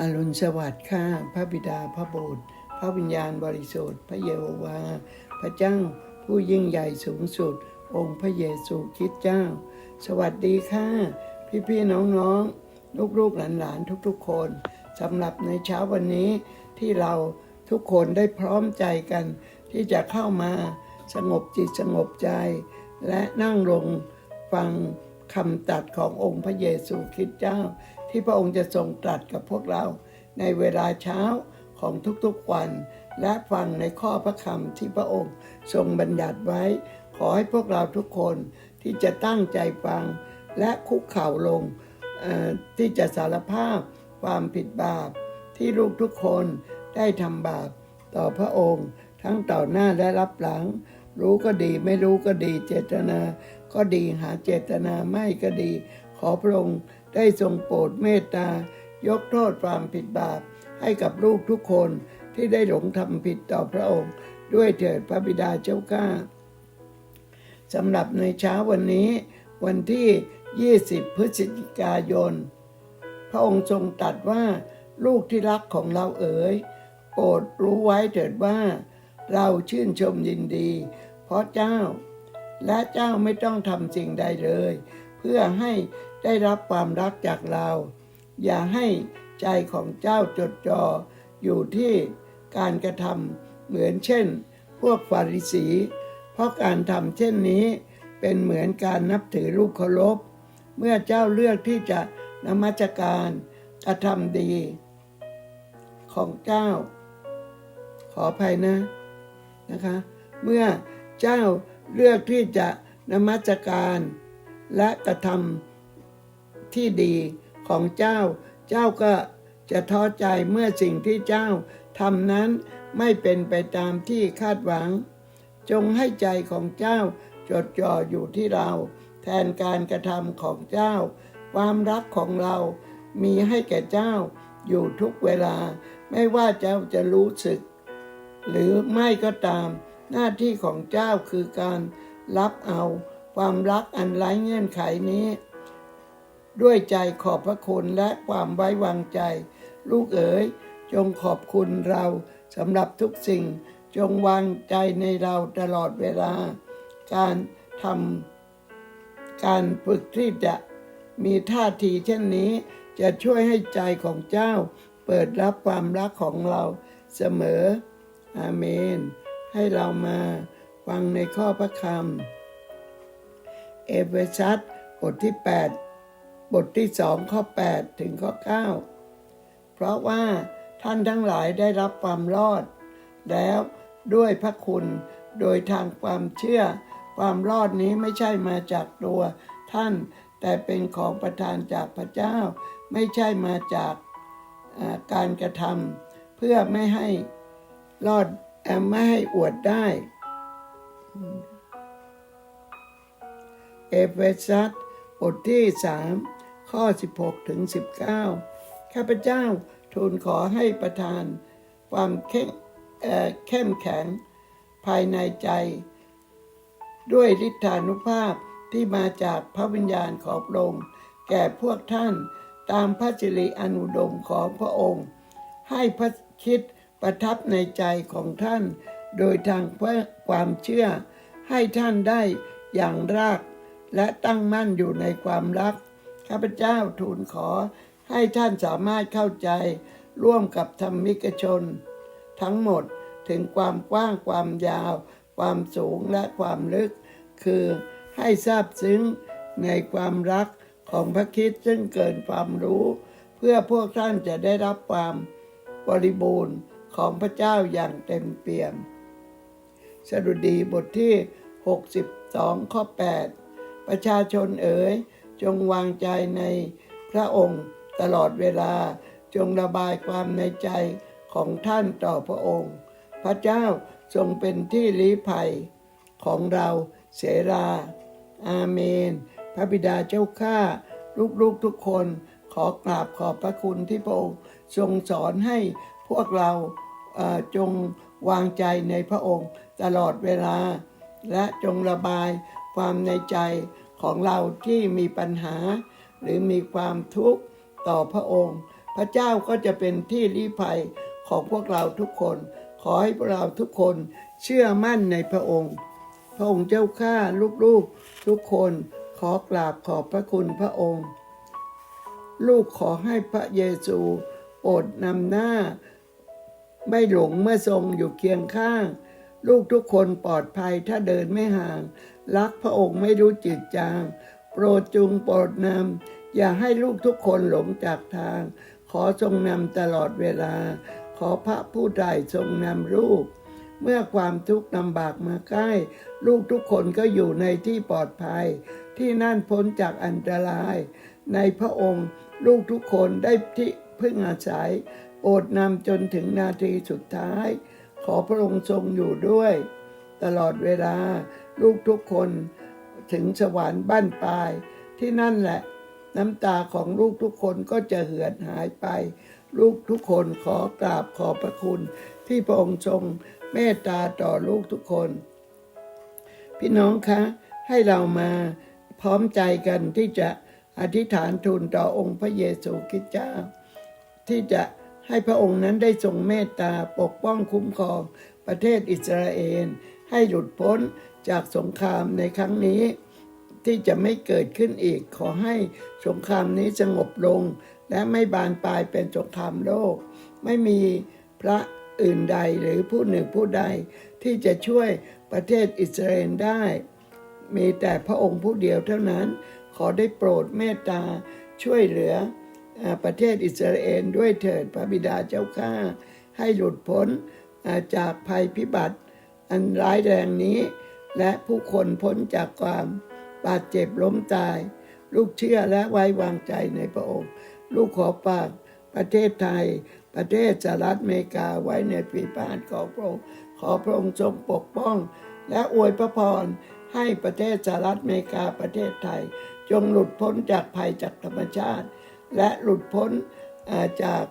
อรุณสวัสดิ์ข้าพระบิดาพระบุตรพระวิญญาณบริสุทธิ์พระเยโฮวา พระเจ้าผู้ยิ่งใหญ่สูงสุด องค์พระเยซูคริสต์เจ้า สวัสดีค่ะพี่พี่ๆน้องๆลูกๆหลานๆทุกๆ คนสำหรับในเช้าวันนี้ที่เราทุกคนได้พร้อมใจกัน ที่จะเข้ามาสงบจิตสงบใจ และนั่งลงฟัง คำตรัสขององค์พระเยซูคริสต์เจ้า ที่พระองค์จะทรงตรัสกับพวกเรา ในเวลาเช้าของทุกๆวัน และฟังในข้อพระคำที่พระองค์ทรงบัญญัติไว้ ขอให้พวกเราทุกคนที่จะตั้งใจฟัง และคุกเข่าลงที่จะสารภาพความผิดบาป ที่ลูกทุกคนได้ทำบาปต่อพระองค์ ทั้งต่อหน้าและรับหลัง รู้ก็ดีไม่รู้ก็ดีเจตนา ก็ดีหาเจตนาไม่ก็ดี ขอพระองค์ได้ทรงโปรดเมตตายกโทษความผิดบาป ให้กับลูกทุกคนที่ได้หลงทำผิดต่อพระองค์ ด้วยเถิดพระบิดาเจ้าข้าสำหรับในเช้าวันนี้ วันที่ 20 พฤศจิกายน พระองค์ทรงตรัสว่าลูกที่รักของเราเอ๋ยโปรดรู้ไว้เถิดว่า เราชื่นชมยินดี เพราะเจ้า และเจ้าไม่ต้องทำสิ่งใดเลย เพื่อให้ได้รับความรักจากเรา อย่าให้ใจของเจ้าจดจ่ออยู่ที่การกระทำเหมือนเช่น พวกฟาริสี เพราะการทำเช่นนี้เป็นเหมือนการนับถือรูปเคารพ เมื่อเจ้าเลือกที่จะนมัสการกระทำดี ของเจ้า ขออภัยนะนะคะ เมื่อเจ้า เลือกที่จะนมัสการและกระทำที่ดีของเจ้า เจ้าก็จะท้อใจเมื่อสิ่งที่เจ้าทำนั้นไม่เป็นไปตามที่คาดหวัง จงให้ใจของเจ้าจดจ่ออยู่ที่เรา แทนการกระทำของเจ้า ความรักของเรามีให้แก่เจ้าอยู่ทุกเวลา ไม่ว่าเจ้าจะรู้สึก หรือไม่ก็ตาม หน้าที่ของเจ้าคือการรับเอาความรักอันไร้เงื่อนไขนี้ ด้วยใจขอบพระคุณและความไว้วางใจ ลูกเอ๋ยจงขอบคุณเราสำหรับทุกสิ่งจงวางใจในเราตลอดเวลา การทำการฝึกที่จะมีท่าทีเช่นนี้ จะช่วยให้ใจของเจ้า เปิดรับความรักของเราเสมอ อาเมน ให้เรามาฟังในข้อพระคำเอเฟซัสบทที่ 8 บทที่สองข้อ 8 ถึงข้อ 9 เพราะว่าท่านทั้งหลายได้รับความรอด แล้วด้วยพระคุณโดยทางความเชื่อ ความรอดนี้ไม่ใช่มาจากตัวท่าน แต่เป็นของประทานจากพระเจ้า ไม่ใช่มาจากการกระทำเพื่อไม่ให้รอด เอ่อไม่ให้อวดได้ เอเฟซัสบทที่3ข้อ 16 ถึง 19 ข้าพเจ้าทูลขอให้ประทาน ความเข้มเอ่อเข้มแข็งภายในใจ ด้วยฤทธานุภาพที่มาจากพระวิญญาณของพระองค์แก่พวกท่านตามพระสิริอนุดมของพระองค์ ให้พระคิด ประทับในใจของท่าน โดยทางความเชื่อ ให้ท่านได้อย่างราก และตั้งมั่นอยู่ในความรัก ข้าพเจ้าทูลขอให้ท่านสามารถเข้าใจ ร่วมกับธรรมิกชน ทั้งหมดถึงความกว้างความยาว ความสูงและความลึก คือให้ทราบซึ้งในความรักของพระคิดซึ่งเกินความรู้ เพื่อพวกท่านจะได้รับความบริบูรณ์ ของพระเจ้าอย่างเต็มเปี่ยม สดุดีบทที่ 62 ข้อ 8 ประชาชนเอ๋ย จงวางใจในพระองค์ตลอดเวลาจงระบายความในใจของท่านต่อพระองค์ พระเจ้าทรงเป็นที่ลี้ภัยของเราเสราอาเมน พระบิดาเจ้าข้าลูกๆทุกคนขอกราบขอบพระคุณที่พระองค์ทรงสอนให้ พวกเราจงวางใจในพระองค์ตลอดเวลา และจงระบายความในใจของเราที่มีปัญหา หรือมีความทุกข์ต่อพระองค์ พระเจ้าก็จะเป็นที่ลี้ภัยของพวกเราทุกคน ขอให้พวกเราทุกคนเชื่อมั่นในพระองค์ พระองค์เจ้าข้าลูกๆทุกคนขอกราบขอบพระคุณพระองค์ ลูกขอให้พระเยซูโปรดนำหน้า ไม่หลงเมื่อทรงอยู่เคียงข้าง ลูกทุกคนปลอดภัยถ้าเดินไม่ห่าง รักพระองค์ไม่รู้จืดจาง โปรดจุงโปรดนำอย่าให้ลูกทุกคนหลงจากทาง ขอทรงนำตลอดเวลา ขอพระผู้ใดทรงนำลูกเมื่อความทุกข์ลำบากมาใกล้ ลูกทุกคนก็อยู่ในที่ปลอดภัย ที่นั่นพ้นจากอันตราย ในพระองค์ลูกทุกคนได้ที่พึ่งอาศัย โปรดนำจนถึงนาทีสุดท้าย ขอพระองค์ทรงอยู่ด้วย ตลอดเวลาลูกทุกคนถึงสวรรค์บ้านปลาย ที่นั่นแหละ น้ำตาของลูกทุกคนก็จะเหือดหายไป ลูกทุกคนขอกราบขอบพระคุณ ที่พระองค์ทรงเมตตาต่อลูกทุกคน พี่น้องคะให้เรามาพร้อมใจกันที่จะอธิษฐานทูลต่อองค์พระเยซูคริสต์เจ้า ที่จะ ให้พระองค์นั้นได้ทรงเมตตาปกป้องคุ้มครองประเทศอิสราเอล ให้หลุดพ้นจากสงครามในครั้งนี้ ที่จะไม่เกิดขึ้นอีกขอให้สงครามนี้สงบลง และไม่บานปลายเป็นสงครามโลก ไม่มีพระอื่นใดหรือผู้หนึ่งผู้ใด ที่จะช่วยประเทศอิสราเอลได้ มีแต่พระองค์ผู้เดียวเท่านั้น ขอได้โปรดเมตตาช่วยเหลือ ประเทศอิสราเอลด้วยเถิดพระบิดาเจ้าข้าให้หลุดพ้นจากภัยพิบัติ อันร้ายแรงนี้ และผู้คนพ้นจากความบาดเจ็บล้มตาย ลูกเชื่อและไว้วางใจในพระองค์ ลูกขอฝากประเทศไทย ประเทศสหรัฐอเมริกาไว้ในปีพานของพระองค์ขอพระองค์ทรงปกป้อง และอวยพระพรให้ประเทศสหรัฐอเมริกาประเทศไทย จงหลุดพ้นจากภัยจากธรรมชาติ และหลุดพ้นจาก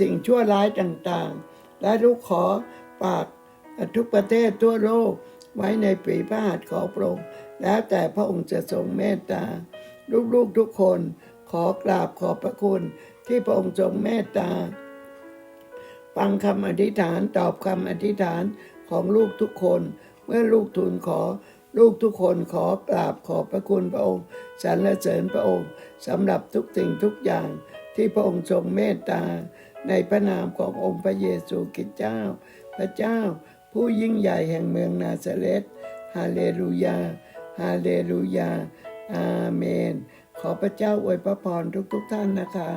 สิ่งชั่วร้ายต่างๆ และลูกขอฝากทุกประเทศทั่วโลกไว้ในปีพระหัตถ์ของพระองค์แล้วแต่พระองค์จะทรงเมตตา ลูกๆทุกคนขอกราบขอบพระคุณที่พระองค์ทรงเมตตา ฟังคำอธิษฐานตอบคำอธิษฐานของลูกทุกคน เมื่อลูกทูลขอ ลูกทุกคนขอกราบขอบพระคุณพระองค์สรรเสริญพระองค์สำหรับทุกสิ่งทุกอย่างที่พระองค์ทรงเมตตา ในพระนามขององค์พระเยซูคริสต์เจ้า พระเจ้า ผู้ยิ่งใหญ่แห่งเมืองนาซาเรตฮาเลลูยา ฮาเลลูยา อาเมน ขอพระเจ้าอวยพระพรทุกๆทท่านนะคะ